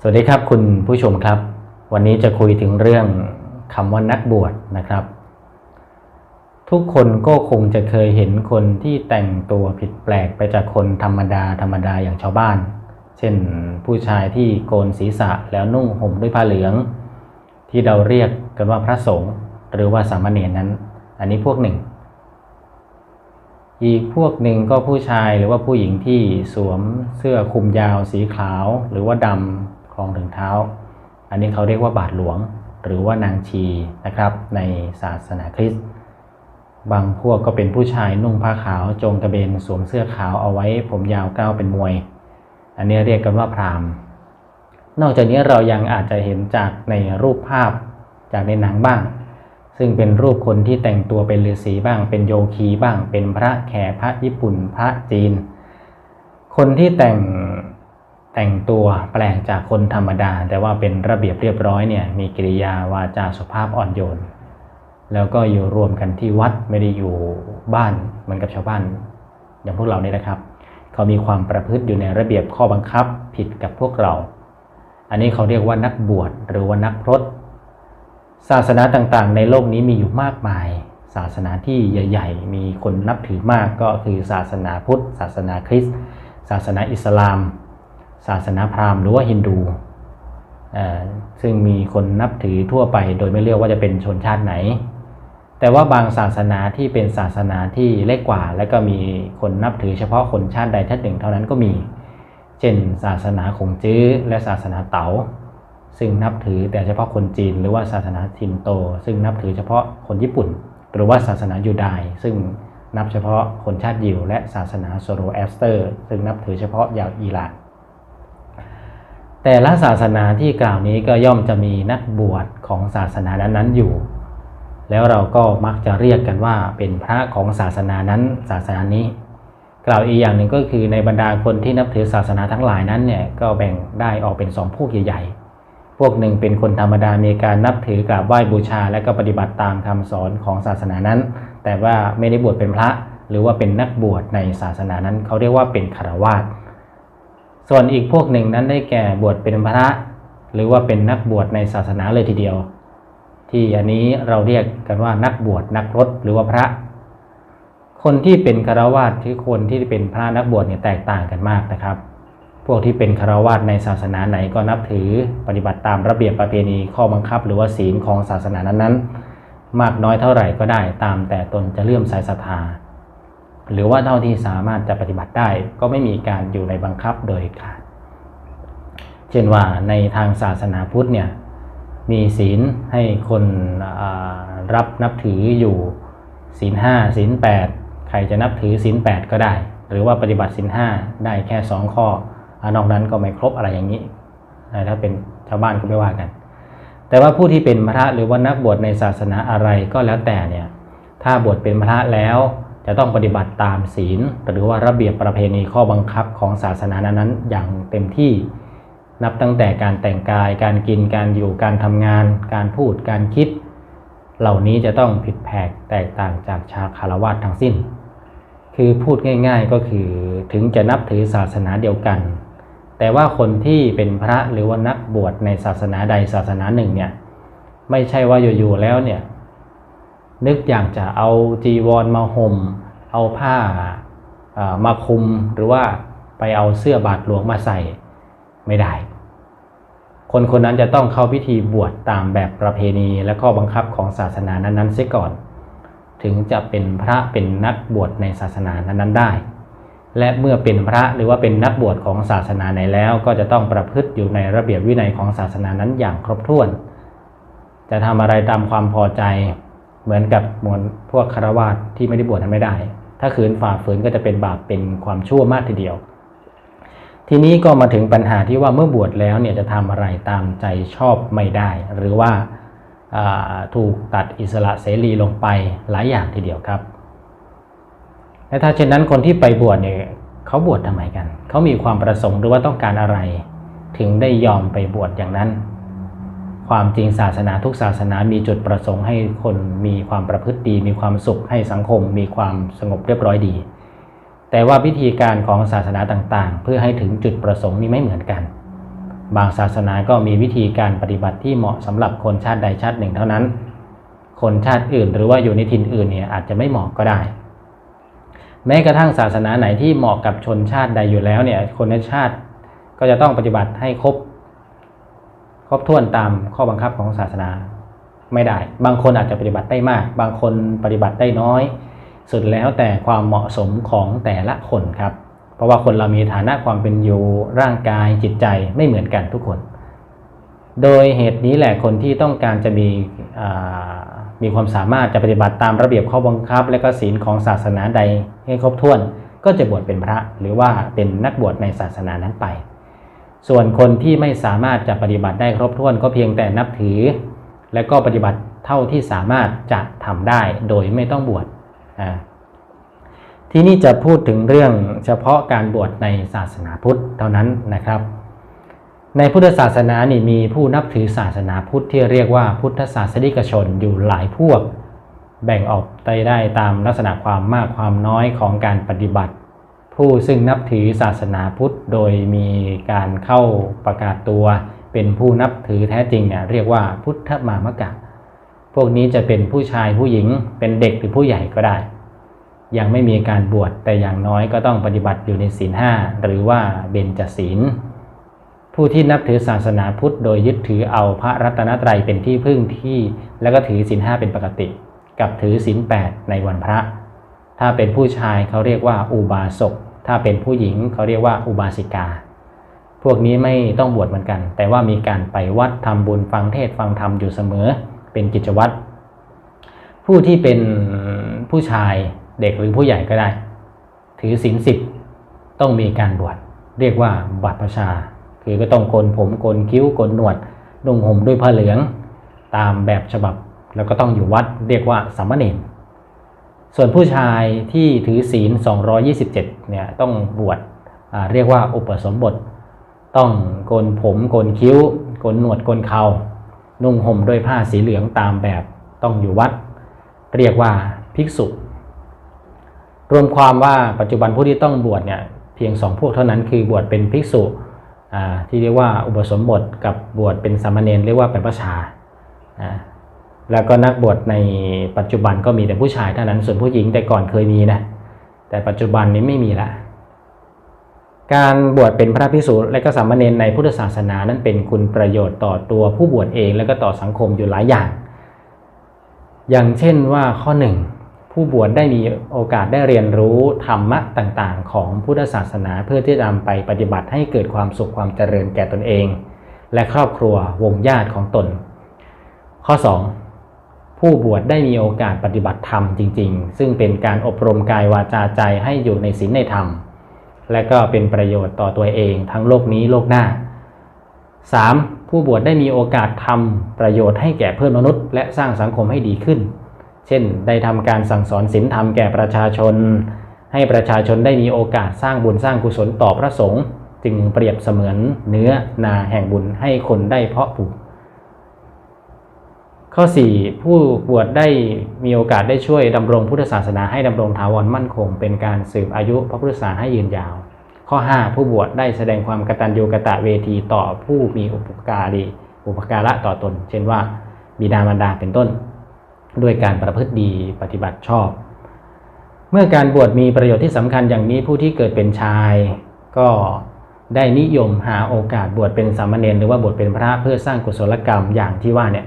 สวัสดีครับคุณผู้ชมครับ วันนี้จะคุยถึงเรื่องคำว่านักบวชนะครับ ทุกคนก็คงจะเคยเห็นคนที่แต่งตัวผิดแปลกไปจากคนธรรมดาธรรมดาอย่างชาวบ้าน เช่นผู้ชายที่โกนศีรษะแล้วนุ่งห่มด้วยผ้าเหลือง ที่เราเรียกกันว่าพระสงฆ์หรือว่าสามเณรนั้น อันนี้พวกหนึ่ง อีกพวกหนึ่งก็ผู้ชายหรือว่าผู้หญิงที่สวมเสื้อคลุมยาวสีขาวหรือว่าดำ คลองถึงเท้า อันนี้เขาเรียกว่าบาทหลวง หรือว่านางชีนะครับ ในศาสนาคริสต์บางพวกก็เป็นผู้ชายนุ่งผ้าขาวจงกระเบนสวมเสื้อขาวเอาไว้ ผมยาวก้าวเป็นมวย อันนี้เรียกกันว่าพราหมณ์นอกจากนี้เรายังอาจจะเห็นจากในรูปภาพจากในหนังบ้าง ซึ่งเป็นรูปคนที่แต่งตัวเป็นฤาษีบ้าง เป็นโยคีบ้าง เป็นพระแขกพระญี่ปุ่นพระจีน คนที่แต่ง แต่งตัวแปลกจากคนธรรมดา แต่ว่าเป็นระเบียบเรียบร้อยเนี่ยมีกิริยาวาจาสุภาพอ่อนโยน แล้วก็อยู่รวมกันที่วัดไม่ได้อยู่บ้านเหมือนกับชาวบ้าน อย่างพวกเรานี่นะครับ เขามีความประพฤติอยู่ในระเบียบข้อบังคับผิดกับพวกเรา อันนี้เขาเรียกว่านักบวชหรือว่านักพรตศาสนาต่างๆ ในโลกนี้มีอยู่มากมาย ศาสนาที่ใหญ่ ๆ มีคนนับถือมากก็คือศาสนาพุทธ ศาสนาคริสต์ศาสนาอิสลาม ศาสนาพราหมณ์หรือว่าฮินดูซึ่งมีคนนับถือทั่วไปโดยไม่เลือกว่าจะเป็นชนชาติไหน แต่ว่าบางศาสนาที่เป็นศาสนาที่เล็กกว่า และก็มีคนนับถือเฉพาะคนชาติใดชาติหนึ่งเท่านั้นก็มี เช่น ศาสนาขงจื้อและศาสนาเต๋า ซึ่งนับถือแต่เฉพาะคนจีน หรือว่าศาสนาทินโต ซึ่งนับถือเฉพาะคนญี่ปุ่น หรือว่าศาสนายูดายซึ่งนับเฉพาะคนชาติยิวและศาสนาโซโรแอสเตอร์ ซึ่งนับถือเฉพาะยาวอิหร่าน แต่ละศาสนาที่กล่าวนี้ก็ย่อมจะมีนักบวชของศาสนานั้นๆอยู่ แล้วเราก็มักจะเรียกกันว่าเป็นพระของศาสนานั้นศาสนานี้ กล่าวอีกอย่างหนึ่งก็คือในบรรดาคนที่นับถือศาสนาทั้งหลายนั้นเนี่ยก็แบ่งได้ออกเป็นสองพวกใหญ่ๆ พวกหนึ่งเป็นคนธรรมดามีการนับถือกราบไหว้บูชา และก็ปฏิบัติตามคำสอนของศาสนานั้น แต่ว่าไม่ได้บวชเป็นพระหรือว่าเป็นนักบวชในศาสนานั้น เขาเรียกว่าเป็นคารวาส ส่วนอีกพวกหนึ่งนั้นได้แก่บวชเป็นพระ หรือว่าเป็นนักบวชในศาสนาเลยทีเดียว ที่อันนี้เราเรียกกันว่านักบวชนักรถหรือว่าพระ คนที่เป็นคารวาสที่คนที่เป็นพระนักบวชเนี่ยแตกต่างกันมากนะครับ พวกที่เป็นคารวาสในศาสนาไหนก็นับถือปฏิบัติตามระเบียบประเพณีข้อบังคับ หรือว่าศีลของศาสนานั้นๆ มากน้อยเท่าไหร่ก็ได้ตามแต่ตนจะเลื่อมใสศรัทธา หรือว่าเท่าที่สามารถจะปฏิบัติได้ก็ไม่มีการอยู่ในบังคับโดยขาด เช่นว่าในทางศาสนาพุทธเนี่ยมีศีลให้คนรับนับถืออยู่ศีลห้าศีลแปดใครจะนับถือศีลแปดก็ได้ หรือว่าปฏิบัติศีลห้าได้แค่สองข้ออนอกนั้นก็ไม่ครบอะไรอย่างนี้ถ้าเป็นชาวบ้านก็ไม่ว่ากัน แต่ว่าผู้ที่เป็นพระหรือว่านักบวชในศาสนาอะไรก็แล้วแต่เนี่ยถ้าบวชเป็นพระแล้ว จะต้องปฏิบัติตามศีล หรือว่าระเบียบประเพณีข้อบังคับของศาสนานั้นๆอย่างเต็มที่ นับตั้งแต่การแต่งกาย การกิน การอยู่ การทำงาน การพูด การคิด เหล่านี้จะต้องผิดแผกแตกต่างจากชาคารวะทั้งสิ้น คือพูดง่าย ๆก็คือถึงจะนับถือศาสนาเดียวกัน แต่ว่าคนที่เป็นพระหรือว่านักบวชในศาสนาใดศาสนาหนึ่งเนี่ย ไม่ใช่ว่าอยู่ๆแล้วเนี่ย นึกอยากจะเอาจีวรมาห่ม เอาผ้ามาคุมหรือว่าไปเอาเสื้อบาทหลวงมาใส่ไม่ได้ คนคนนั้นจะต้องเข้าพิธีบวชตามแบบประเพณีและข้อบังคับของศาสนานั้นๆเสียก่อน ถึงจะเป็นพระเป็นนักบวชในศาสนานั้นๆได้ และเมื่อเป็นพระหรือว่าเป็นนักบวชของศาสนาไหนแล้ว ก็จะต้องประพฤติอยู่ในระเบียบวินัยของศาสนานั้นอย่างครบถ้วน จะทำอะไรตามความพอใจ เหมือนกับมือนพวกคารวาสที่ไม่ได้บวชนั้นไม่ได้ ถ้าขืนฝ่าฝืนก็จะเป็นบาปเป็นความชั่วมากทีเดียว ทีนี้ก็มาถึงปัญหาที่ว่าเมื่อบวชแล้วเนี่ยจะทำอะไรตามใจชอบไม่ได้ หรือว่าอ่าถูกตัดอิสระเสรีลงไปหลายอย่างทีเดียวครับและถ้าเช่นนั้นคนที่ไปบวชเนี่ยเขาบวชทำไมกัน เขามีความประสงค์หรือว่าต้องการอะไร ถึงได้ยอมไปบวชอย่างนั้น ความจริงศาสนาทุกศาสนามีจุดประสงค์ให้คนมีความประพฤติดี มีความสุขให้สังคม มีความสงบเรียบร้อยดี แต่ว่าวิธีการของศาสนาต่างๆ เพื่อให้ถึงจุดประสงค์นี้ไม่เหมือนกัน บางศาสนาก็มีวิธีการปฏิบัติที่เหมาะสำหรับคนชาติใดชาติหนึ่งเท่านั้น คนชาติอื่น หรือว่าอยู่ในถิ่นอื่นเนี่ยอาจจะไม่เหมาะก็ได้ แม้กระทั่งศาสนาไหนที่เหมาะกับชนชาติใดอยู่แล้วเนี่ยคนในชาติก็จะต้องปฏิบัติให้ครบ ครบถ้วนตามข้อบังคับของศาสนาไม่ได้ บางคนอาจจะปฏิบัติได้มาก บางคนปฏิบัติได้น้อย สุดแล้วแต่ความเหมาะสมของแต่ละคนครับ เพราะว่าคนเรามีฐานะความเป็นอยู่ร่างกายจิตใจไม่เหมือนกันทุกคน โดยเหตุนี้แหละคนที่ต้องการจะมีมีความสามารถจะปฏิบัติตามระเบียบข้อบังคับ และก็ศีลของศาสนาใดให้ครบถ้วน ก็จะบวชเป็นพระหรือว่าเป็นนักบวชในศาสนานั้นไป ส่วนคนที่ไม่สามารถจะปฏิบัติได้ครบถ้วนก็เพียงแต่นับถือ และก็ปฏิบัติเท่าที่สามารถจะทำได้โดยไม่ต้องบวชที่นี่จะพูดถึงเรื่องเฉพาะการบวชในศาสนาพุทธเท่านั้นนะครับ ในพุทธศาสนานี่มีผู้นับถือศาสนาพุทธที่เรียกว่าพุทธศาสนิกชนอยู่หลายพวก แบ่งออกไปได้ตามลักษณะความมากความน้อยของการปฏิบัติ ผู้ซึ่งนับถือศาสนาพุทธโดยมีการเข้าประกาศตัว เป็นผู้นับถือแท้จริงเนี่ยเรียกว่าพุทธมามกะ พวกนี้จะเป็นผู้ชายผู้หญิงเป็นเด็กหรือผู้ใหญ่ก็ได้ ยังไม่มีการบวชแต่อย่างน้อยก็ต้องปฏิบัติอยู่ในศีลห้าหรือว่าเบญจศีล ผู้ที่นับถือศาสนาพุทธโดยยึดถือเอาพระรัตนตรัยเป็นที่พึ่งที่แล้วก็ถือศีลห้าเป็นปกติ กับถือศีลแปดในวันพระ ถ้าเป็นผู้ชายเขาเรียกว่าอุบาสก ถ้าเป็นผู้หญิงเขาเรียกว่าอุบาสิกา พวกนี้ไม่ต้องบวชเหมือนกัน แต่ว่ามีการไปวัดทำบุญฟังเทศฟังธรรมอยู่เสมอ เป็นกิจวัตร ผู้ที่เป็นผู้ชายเด็กหรือผู้ใหญ่ก็ได้ ถือศีลสิบต้องมีการบวชเรียกว่าบัตรประชา คือก็ต้องโกนผมโกนคิ้วโกนหนวดนุ่งห่มด้วยผ้าเหลือง ตามแบบฉบับแล้วก็ต้องอยู่วัดเรียกว่าสามเณร ส่วนผู้ชายที่ถือศีล 227 เนี่ยต้องบวชเรียกว่าอุปสมบท ต้องโกนผมโกนคิ้ว โกนหนวดโกนเขา นุ่งห่มด้วยผ้าสีเหลืองตามแบบต้องอยู่วัด เรียกว่าภิกษุ รวมความว่าปัจจุบันผู้ที่ต้องบวชเนี่ยเพียงสองพวกเท่านั้นคือบวชเป็นภิกษุอ่าที่เรียกว่าอุปสมบทกับบวชเป็นสามเณรเรียกว่าเป็นพระชาอ่า แล้วก็นักบวชในปัจจุบันก็มีแต่ผู้ชายเท่านั้นส่วนผู้หญิงแต่ก่อนเคยมีนะแต่ปัจจุบันนี้ไม่มีละการบวชเป็นพระภิกษุและก็สามเณรในพุทธศาสนานั้นเป็นคุณประโยชน์ต่อตัวผู้บวชเองและก็ต่อสังคมอยู่หลายอย่าง อย่างเช่นว่าข้อหนึ่งผู้บวชได้มีโอกาสได้เรียนรู้ธรรมะต่างๆ ของพุทธศาสนาเพื่อที่จะนำไปปฏิบัติให้เกิดความสุขความเจริญแก่ตนเอง และครอบครัววงญาติของตน ข้อ 2 ผู้บวชได้มีโอกาสปฏิบัติธรรมจริง ๆ ซึ่งเป็นการอบรมกายวาจาใจให้อยู่ในศีลในธรรม และก็เป็นประโยชน์ต่อตัวเองทั้งโลกนี้โลกหน้า 3. ผู้บวชได้มีโอกาสทำประโยชน์ให้แก่เพื่อนมนุษย์ และสร้างสังคมให้ดีขึ้น เช่น ได้ทำการสั่งสอนศีลธรรมแก่ประชาชน ให้ประชาชนได้มีโอกาสสร้างบุญสร้างกุศลต่อพระสงฆ์จึงเปรียบเสมือนเนื้อนาแห่งบุญให้คนได้เพาะปลูก ข้อ 4 ผู้บวชได้มีโอกาสได้ช่วยดำรงพุทธศาสนาให้ดำรงถาวรมั่นคง เป็นการสืบอายุพระพุทธศาสนาให้ยืนยาว ข้อ 5 ผู้บวชได้แสดงความกตัญญูกตเวทีต่อผู้มีอุปการีอุปการะต่อตน เช่นว่า บิดามารดาเป็นต้น ด้วยการประพฤติดีปฏิบัติชอบ เมื่อการบวชมีประโยชน์ที่สำคัญอย่างนี้ผู้ที่เกิดเป็นชาย ก็ได้นิยมหาโอกาสบวชเป็นสามเณรหรือว่าบวชเป็นพระเพื่อสร้างกุศลกรรมอย่างที่ว่าเนี่ย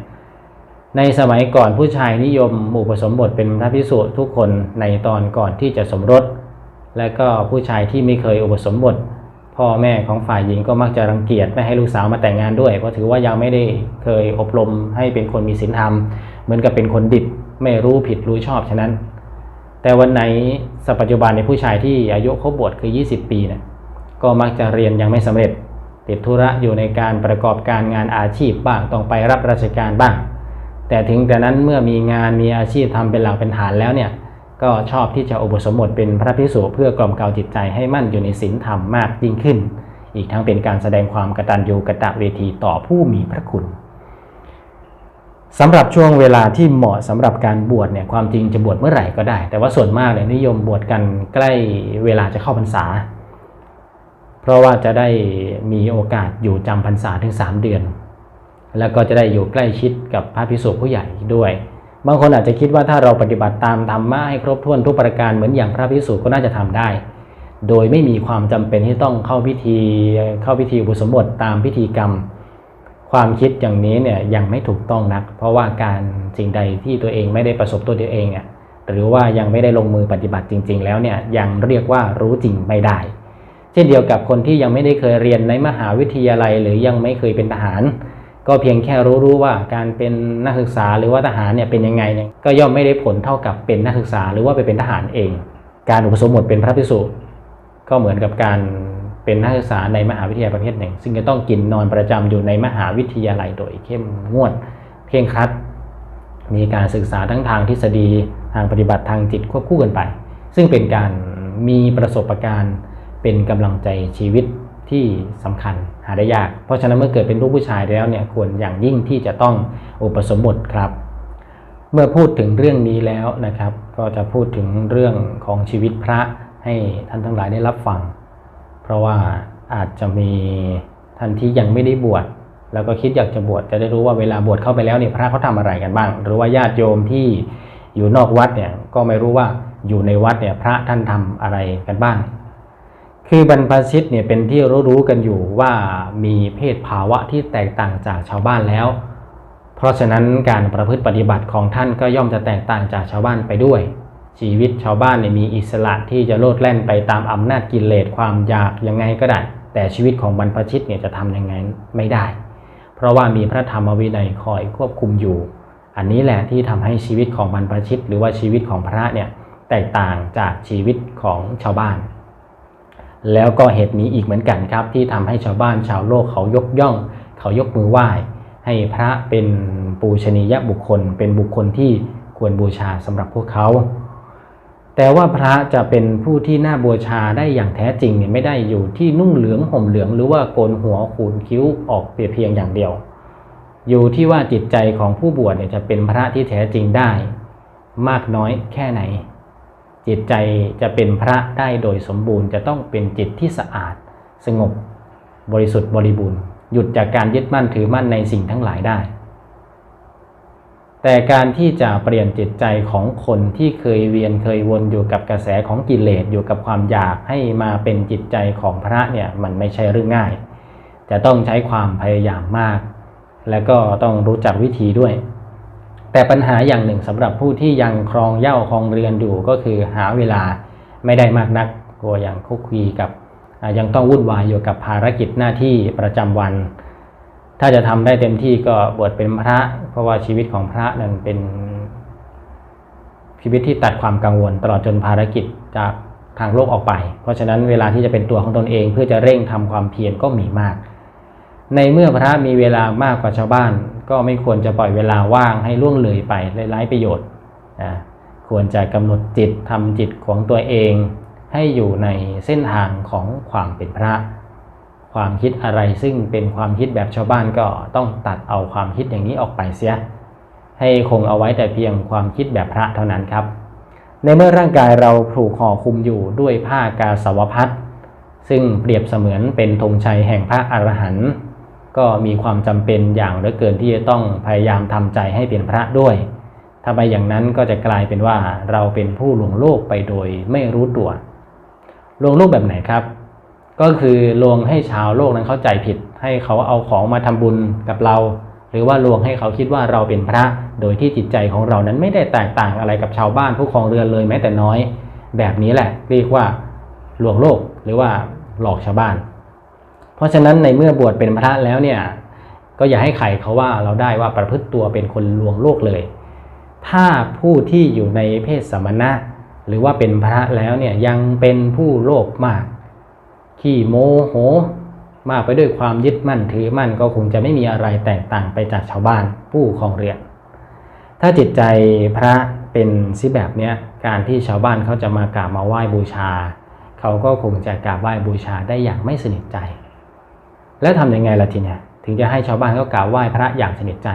ในสมัยก่อนผู้ชายนิยมอุปสมบทเป็นพระภิกษุทุกคนในตอนก่อนที่จะสมรส และก็ผู้ชายที่ไม่เคยอุปสมบท พ่อแม่ของฝ่ายหญิงก็มักจะรังเกียจไม่ให้ลูกสาวมาแต่งงานด้วย เพราะถือว่ายังไม่ได้เคยอบรมให้เป็นคนมีศีลธรรม เหมือนกับเป็นคนดิบไม่รู้ผิดรู้ชอบฉะนั้น แต่วันไหนสปัจจุบันในผู้ชายที่อายุครบบวชคือ 20 ปีเนี่ยก็มักจะเรียนยังไม่สำเร็จ ติดธุระอยู่ในการประกอบการงานอาชีพบ้างต้องไปรับราชการบ้าง แต่ถึงแต่นั้นเมื่อมีงานมีอาชีพทำเป็นหลักเป็นฐานแล้วเนี่ยก็ชอบที่จะอุปสมบทเป็นพระภิกษุเพื่อกล่อมเกลาจิตใจให้มั่นอยู่ในศีลธรรมมากยิ่งขึ้น อีกทั้งเป็นการแสดงความกตัญญูกะตะเวทีต่อผู้มีพระคุณสำหรับช่วงเวลาที่เหมาะสำหรับการบวชเนี่ยความจริงจะบวชเมื่อไหร่ก็ได้ แต่ว่าส่วนมากเนี่ยนิยมบวชกันใกล้เวลาจะเข้าพรรษา เพราะว่าจะได้มีโอกาสอยู่จำพรรษาถึง 3 เดือน แล้วก็จะได้อยู่ใกล้ชิดกับพระพิสุผู้ใหญ่ด้วย บางคนอาจจะคิดว่าถ้าเราปฏิบัติตามธรรมะให้ครบถ้วนทุกประการเหมือนอย่างพระพิสุก็น่าจะทำได้ โดยไม่มีความจำเป็นที่ต้องเข้าพิธีเข้าพิธีอุปสมบทตามพิธีกรรม ความคิดอย่างนี้เนี่ยยังไม่ถูกต้องนัก เพราะว่าการสิ่งใดที่ตัวเองไม่ได้ประสบตัวเองอะหรือว่ายังไม่ได้ลงมือปฏิบัติจริง ๆ แล้วเนี่ยยังเรียกว่ารู้จริงไม่ได้ เช่นเดียวกับคนที่ยังไม่ได้เคยเรียนในมหาวิทยาลัย หรือยังไม่เคยเป็นทหาร ก็เพียงแค่รู้รู้ว่าการเป็นนักศึกษาหรือว่าทหารเนี่ยเป็นยังไงเนี่ยก็ย่อมไม่ได้ผลเท่ากับเป็นนักศึกษาหรือว่าไปเป็นทหารเอง การอุปสมบทเป็นพระภิกษุก็เหมือนกับการเป็นนักศึกษาในมหาวิทยาลัยประเภทหนึ่ง ซึ่งจะต้องกินนอนประจำอยู่ในมหาวิทยาลัยโดยเข้มงวดเพ่งครัด มีการศึกษาทั้งทางทฤษฎีทางปฏิบัติทางจิตควบคู่กันไป ซึ่งเป็นการมีประสบการณ์เป็นกำลังใจชีวิต ที่สำคัญหาได้ยาก เพราะฉะนั้นเมื่อเกิดเป็นลูกผู้ชายแล้วเนี่ยควรอย่างยิ่งที่จะต้องอุปสมบทครับ เมื่อพูดถึงเรื่องนี้แล้วนะครับ ก็จะพูดถึงเรื่องของชีวิตพระให้ท่านทั้งหลายได้รับฟัง เพราะว่าอาจจะมีท่านที่ยังไม่ได้บวชแล้วก็คิดอยากจะบวชจะได้รู้ว่าเวลาบวชเข้าไปแล้วเนี่ยพระเขาทำอะไรกันบ้าง หรือว่าญาติโยมที่อยู่นอกวัดเนี่ยก็ไม่รู้ว่าอยู่ในวัดเนี่ยพระท่านทำอะไรกันบ้าง คือบรรพชิตเนี่ยเป็นที่รู้ๆกันอยู่ว่ามีเพศภาวะที่แตกต่างจากชาวบ้านแล้ว เพราะฉะนั้นการประพฤติปฏิบัติของท่านก็ย่อมจะแตกต่างจากชาวบ้านไปด้วย ชีวิตชาวบ้านเนี่ยมีอิสระที่จะโลดแล่นไปตามอำนาจกิเลสความอยากยังไงก็ได้ แต่ชีวิตของบรรพชิตเนี่ยจะทำยังไงไม่ได้ เพราะว่ามีพระธรรมวินัยคอยควบคุมอยู่ อันนี้แหละที่ทำให้ชีวิตของบรรพชิต หรือว่าชีวิตของพระเนี่ยแตกต่างจากชีวิตของชาวบ้าน แล้วก็เหตุนี้อีกเหมือนกันครับ ที่ทำให้ชาวบ้านชาวโลกเขายกย่อง เขายกมือไหว้ให้พระเป็นปูชนียบุคคล เป็นบุคคลที่ควรบูชาสำหรับพวกเขา แต่ว่าพระจะเป็นผู้ที่น่าบูชาได้อย่างแท้จริงเนี่ยไม่ได้อยู่ที่นุ่งเหลืองห่มเหลือง หรือว่าโกนหัวขูดคิ้วออกเพียงอย่างเดียว อยู่ที่ว่าจิตใจของผู้บวชเนี่ยจะเป็นพระที่แท้จริงได้ มากน้อยแค่ไหน จิตใจจะเป็นพระได้โดยสมบูรณ์ จะต้องเป็นจิตที่สะอาด สงบบริสุทธิ์บริบูรณ์ หยุดจากการยึดมั่นถือมั่นในสิ่งทั้งหลายได้ แต่การที่จะเปลี่ยนจิตใจของคนที่เคยเวียนเคยวนอยู่กับกระแสของกิเลสอยู่กับความอยากให้มาเป็นจิตใจของพระเนี่ยมันไม่ใช่เรื่องง่าย จะต้องใช้ความพยายามมาก และก็ต้องรู้จักวิธีด้วย แต่ปัญหาอย่างหนึ่งสำหรับผู้ที่ยังครองเย้าครองเรือนอยู่ก็คือหาเวลาไม่ได้มากนักกลัวอย่างคุกคีกับยังต้องวุ่นวายอยู่กับภารกิจหน้าที่ประจำวัน ถ้าจะทำได้เต็มที่ก็บวชเป็นพระ เพราะว่าชีวิตของพระนั้นเป็นชีวิตที่ตัดความกังวล ตลอดจนภารกิจจากทางโลกออกไป เพราะฉะนั้นเวลาที่จะเป็นตัวของตนเองเพื่อจะเร่งทำความเพียรก็มีมาก ในเมื่อพระมีเวลามากกว่าชาวบ้าน ก็ไม่ควรจะปล่อยเวลาว่างให้ล่วงเลยไปไร้ประโยชน์นะควรจะกำหนดจิตทำจิตของตัวเอง ให้อยู่ในเส้นทางของความเป็นพระ ความคิดอะไรซึ่งเป็นความคิดแบบชาวบ้านก็ต้องตัดเอาความคิดอย่างนี้ออกไปเสีย ให้คงเอาไว้แต่เพียงความคิดแบบพระเท่านั้นครับ ในเมื่อร่างกายเราถูกห่อคุมอยู่ด้วยผ้ากาสาวพัดซึ่งเปรียบเสมือนเป็นธงชัยแห่งพระอรหันต์ ก็มีความจำเป็นอย่างเหลือเกินที่จะต้องพยายามทำใจให้เป็นพระด้วย ถ้าไปอย่างนั้นก็จะกลายเป็นว่าเราเป็นผู้ลวงโลกไปโดยไม่รู้ตัวลวงโลกแบบไหนครับ ก็คือลวงให้ชาวโลกนั้นเข้าใจผิด ให้เขาเอาของมาทำบุญกับเรา หรือว่าลวงให้เขาคิดว่าเราเป็นพระ โดยที่จิตใจของเรานั้นไม่ได้แตกต่างอะไรกับชาวบ้านผู้ครองเรือนเลยแม้แต่น้อย แบบนี้แหละ เรียกว่าลวงโลกหรือว่าหลอกชาวบ้าน เพราะฉะนั้นในเมื่อบวชเป็นพระแล้วเนี่ยก็อย่าให้ใครเขาว่าเราได้ว่าประพฤติตัวเป็นคนลวงโลกเลย ถ้าผู้ที่อยู่ในเพศสมณะ หรือว่าเป็นพระแล้วเนี่ยยังเป็นผู้โลภมาก ขี้โมโห มากไปด้วยความยึดมั่นถือมั่นก็คงจะไม่มีอะไรแตกต่างไปจากชาวบ้านผู้ครองเรือน ถ้าจิตใจพระเป็นสิแบบเนี้ยการที่ชาวบ้านเขาจะมากราบมาไหว้บูชา เขาก็คงจะกราบไหว้บูชาได้อย่างไม่สนิทใจ แล้วทำยังไงล่ะทีเนี้ยถึงจะให้ชาวบ้านเขากราบไหว้พระอย่างสนิทใจ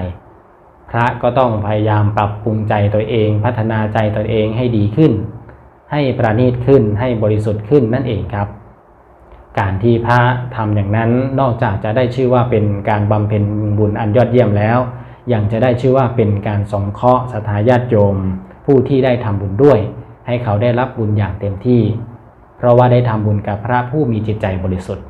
พระก็ต้องพยายามปรับปรุงใจตัวเอง พัฒนาใจตัวเองให้ดีขึ้น ให้ประณีตขึ้นให้บริสุทธิ์ขึ้นนั่นเองครับ การที่พระทำอย่างนั้นนอกจากจะได้ชื่อว่าเป็นการบำเพ็ญบุญอันยอดเยี่ยมแล้วยังจะได้ชื่อว่าเป็นการสงเคราะห์สถาญาติโยม ผู้ที่ได้ทำบุญด้วย ให้เขาได้รับบุญอย่างเต็มที่ เพราะว่าได้ทำบุญกับพระผู้มีจิตใจบริสุทธิ์